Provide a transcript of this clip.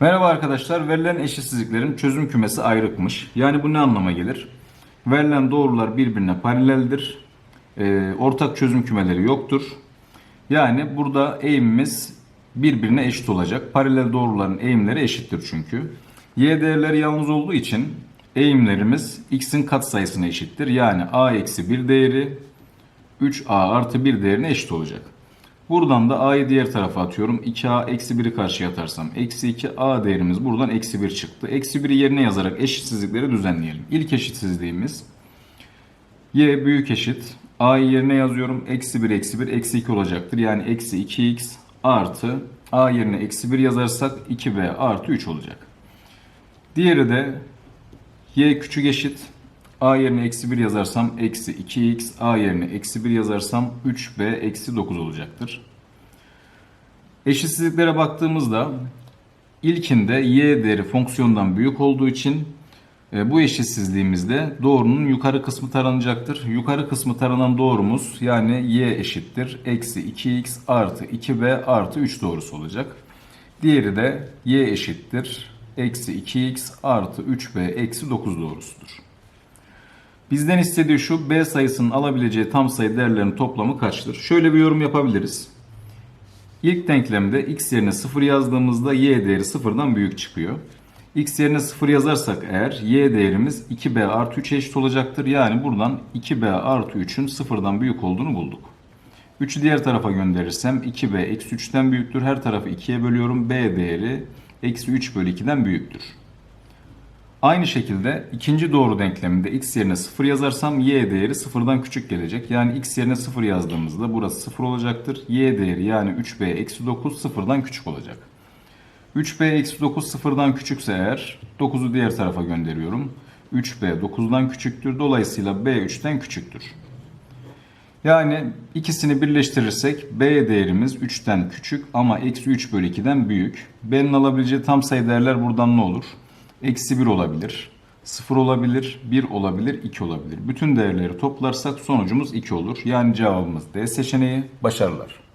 Merhaba arkadaşlar. Verilen eşitsizliklerin çözüm kümesi ayrıkmış. Yani bu ne anlama gelir? Verilen doğrular birbirine paraleldir. Ee, ortak çözüm kümeleri yoktur. Yani burada eğimimiz birbirine eşit olacak. Paralel doğruların eğimleri eşittir çünkü. Y değerleri yalnız olduğu için eğimlerimiz x'in katsayısına eşittir. Yani a eksi 1 değeri 3a artı 1 değerine eşit olacak. Buradan da a'yı diğer tarafa atıyorum. 2a eksi 1'i karşıya atarsam eksi 2a değerimiz buradan eksi 1 çıktı. Eksi 1'i yerine yazarak eşitsizlikleri düzenleyelim. İlk eşitsizliğimiz y büyük eşit. a'yı yerine yazıyorum. Eksi 1 eksi 1 eksi 2 olacaktır. Yani eksi 2x artı a yerine eksi 1 yazarsak 2b artı 3 olacak. Diğeri de y küçük eşit. A yerine eksi 1 yazarsam eksi 2x, a yerine eksi 1 yazarsam 3b eksi 9 olacaktır. Eşitsizliklere baktığımızda ilkinde y değeri fonksiyondan büyük olduğu için e, bu eşitsizliğimizde doğrunun yukarı kısmı taranacaktır. Yukarı kısmı taranan doğrumuz yani y eşittir. Eksi 2x artı 2b artı 3 doğrusu olacak. Diğeri de y eşittir. Eksi 2x artı 3b eksi 9 doğrusudur. Bizden istediği şu b sayısının alabileceği tam sayı değerlerinin toplamı kaçtır? Şöyle bir yorum yapabiliriz. İlk denklemde x yerine 0 yazdığımızda y değeri 0'dan büyük çıkıyor. x yerine 0 yazarsak eğer y değerimiz 2b artı 3 eşit olacaktır. Yani buradan 2b artı 3'ün 0'dan büyük olduğunu bulduk. 3'ü diğer tarafa gönderirsem 2b eksi 3'ten büyüktür. Her tarafı 2'ye bölüyorum. b değeri eksi 3 bölü 2'den büyüktür. Aynı şekilde ikinci doğru denkleminde x yerine 0 yazarsam y değeri 0'dan küçük gelecek. Yani x yerine 0 yazdığımızda burası 0 olacaktır. y değeri yani 3b eksi 9 0'dan küçük olacak. 3b eksi 9 0'dan küçükse eğer 9'u diğer tarafa gönderiyorum. 3b 9'dan küçüktür. Dolayısıyla b 3'ten küçüktür. Yani ikisini birleştirirsek b değerimiz 3'ten küçük ama eksi 3 bölü 2'den büyük. b'nin alabileceği tam sayı değerler buradan ne olur? Eksi 1 olabilir, 0 olabilir, 1 olabilir, 2 olabilir. Bütün değerleri toplarsak sonucumuz 2 olur. Yani cevabımız D seçeneği. Başarılar.